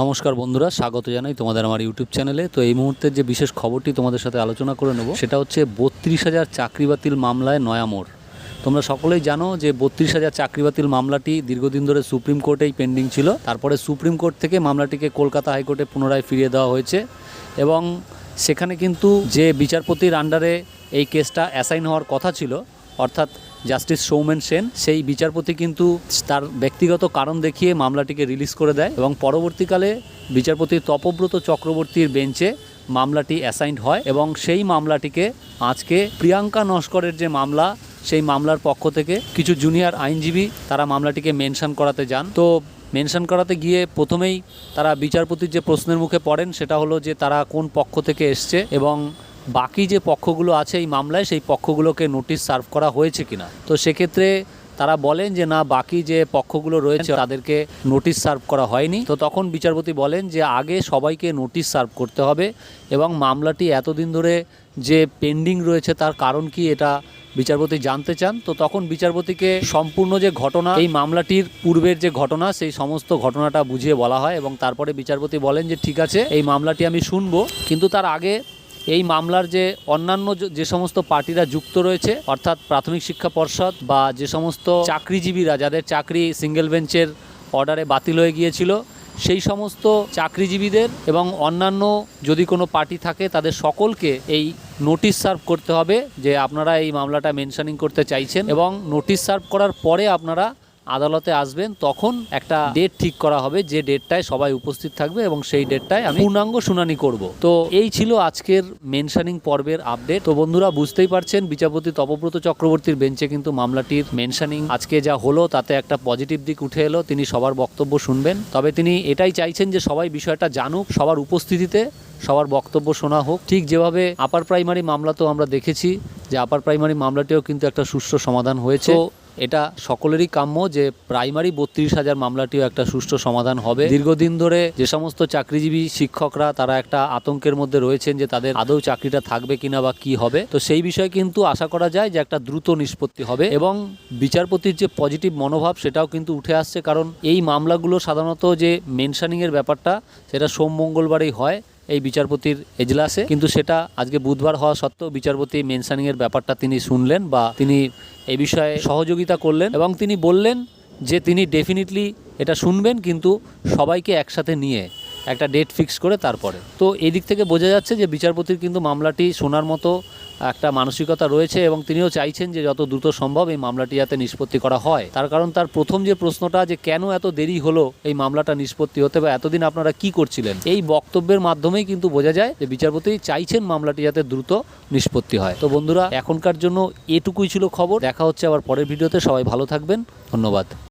নমস্কার বন্ধুরা, স্বাগত জানাই তোমাদের আমার ইউটিউব চ্যানেলে। তো এই মুহূর্তের যে বিশেষ খবরটি তোমাদের সাথে আলোচনা করে নেব, সেটা হচ্ছে বত্রিশ হাজার চাকরি বাতিল মামলায় নয়ামোড় তোমরা সকলেই জানো যে বত্রিশ হাজার চাকরি বাতিল মামলাটি দীর্ঘদিন ধরে সুপ্রিম কোর্টেই পেন্ডিং ছিল। তারপরে সুপ্রিম কোর্ট থেকে মামলাটিকে কলকাতা হাইকোর্টে পুনরায় ফিরিয়ে দেওয়া হয়েছে এবং সেখানে কিন্তু যে বিচারপতির আন্ডারে এই কেসটা অ্যাসাইন হওয়ার কথা ছিল, অর্থাৎ জাস্টিস সৌমেন সেন, সেই বিচারপতি কিন্তু তার ব্যক্তিগত কারণ দেখিয়ে মামলাটিকে রিলিজ করে দেয় এবং পরবর্তীকালে বিচারপতি তপব্রত চক্রবর্তীর বেঞ্চে মামলাটি অ্যাসাইন্ড হয় এবং সেই মামলাটিকে আজকে প্রিয়াঙ্কা নস্করের যে মামলা, সেই মামলার পক্ষ থেকে কিছু জুনিয়র আইনজীবী তারা মামলাটিকে মেনশন করাতে যান। তো মেনশন করাতে গিয়ে প্রথমেই তারা বিচারপতির যে প্রশ্নের মুখে পড়েন, সেটা হলো যে তারা কোন পক্ষ থেকে এসছে এবং বাকি যে পক্ষগুলো আছে এই মামলায় সেই পক্ষগুলোকে নোটিশ সার্ভ করা হয়েছে কিনা? তো সেক্ষেত্রে তারা বলেন যে না বাকি যে পক্ষগুলো রয়েছে তাদেরকে নোটিশ সার্ভ করা হয়নি। তো তখন বিচারপতি বলেন যে আগে সবাইকে নোটিশ সার্ভ করতে হবে এবং মামলাটি এতদিন ধরে যে পেন্ডিং রয়েছে তার কারণ কি এটা বিচারপতি জানতে চান। তো তখন বিচারপতিকে সম্পূর্ণ যে ঘটনা এই মামলাটির পূর্বের যে ঘটনা সেই সমস্ত ঘটনাটা বুঝিয়ে বলা হয় এবং তারপরে বিচারপতি বলেন যে ঠিক আছে এই মামলাটি আমি শুনব। কিন্তু তার আগে এই মামলার যে অন্যান্য যে- সমস্ত পার্টিরা যুক্ত রয়েছে, অর্থাৎ প্রাথমিক শিক্ষা পর্ষদ বা যে সমস্ত চাকরিজীবীরা যাদের চাকরি সিঙ্গেল বেঞ্চের অর্ডারে বাতিল হয়ে গিয়েছিল, সেই সমস্ত চাকরিজীবীদের এবং অন্যান্য যদি কোনো পার্টি থাকে, তাদের সকলকে এই নোটিশ সার্ভ করতে হবে যে আপনারা এই মামলাটা মেনশনিং করতে চাইছেন এবং নোটিশ সার্ভ করার পরে আপনারা আদালতে আসবেন, তখন একটা ডেট ঠিক করা হবে যে ডেটটায় সবাই উপস্থিত থাকবে এবং সেই ডেটটায় আমি পূর্ণাঙ্গ শুনানি করব। তো এই ছিল আজকের মেনশনিং পর্বের আপডেট তো বন্ধুরা, বুঝতেই পারছেন, বিচারপতি তপব্রত চক্রবর্তীর বেঞ্চে কিন্তু মামলাটির মেনশানিং আজকে যা হলো, তাতে একটা পজিটিভ দিক উঠে এলো, তিনি সবার বক্তব্য শুনবেন। তবে তিনি এটাই চাইছেন যে সবাই বিষয়টা জানুক, সবার উপস্থিতিতে সবার বক্তব্য শোনা হোক। ঠিক যেভাবে আপার প্রাইমারি মামলা তো আমরা দেখেছি, যে আপার প্রাইমারি মামলাটিও কিন্তু একটা সুষ্ঠু সমাধান হয়েছে। এটা সকলেরই কাম্য যে প্রাইমারি বত্রিশ হাজার মামলাটিও একটা সুষ্ঠু সমাধান হবে। দীর্ঘদিন ধরে যে সমস্ত চাকরিজীবী শিক্ষকরা, তারা একটা আতঙ্কের মধ্যে রয়েছেন যে তাদের আদৌ চাকরিটা থাকবে কিনা বা কি হবে। তো সেই বিষয়ে কিন্তু আশা করা যায় যে একটা দ্রুত নিষ্পত্তি হবে এবং বিচারপতির যে পজিটিভ মনোভাব সেটাও কিন্তু উঠে আসছে। কারণ এই মামলাগুলো সাধারণত যে মেনশানিংয়ের ব্যাপারটা, সেটা সোম মঙ্গলবারেই হয়। এই বিচারপতির এজলাসে। কিন্তু সেটা আজকে বুধবার হওয়া সত্ত্বেও বিচারপতি মেনশানিংয়ের ব্যাপারটা তিনি শুনলেন বা তিনি এই বিষয়ে সহযোগিতা করলেন এবং তিনি বললেন যে তিনি ডেফিনেটলি এটা শুনবেন কিন্তু সবাইকে একসাথে নিয়ে একটা ডেট ফিক্স করে তারপরে। তো এই দিক থেকে বোঝা যাচ্ছে যে বিচারপতির কিন্তু মামলাটি শোনার মতো একটা মানসিকতা রয়েছে এবং তিনিও চাইছেন যে যত দ্রুত সম্ভব এই মামলাটি যাতে নিষ্পত্তি করা হয়। তার কারণ তার প্রথম যে প্রশ্নটা যে কেন এত দেরি হলো এই মামলাটা নিষ্পত্তি হতে বা এতদিন আপনারা কি করছিলেন, এই বক্তব্যের মাধ্যমেই কিন্তু বোঝা যায় যে বিচারপতি চাইছেন মামলাটি যাতে দ্রুত নিষ্পত্তি হয়। তো বন্ধুরা, এখনকার জন্য এটুকুই ছিল খবর। দেখা হচ্ছে আবার পরের ভিডিওতে। সবাই ভালো থাকবেন। ধন্যবাদ।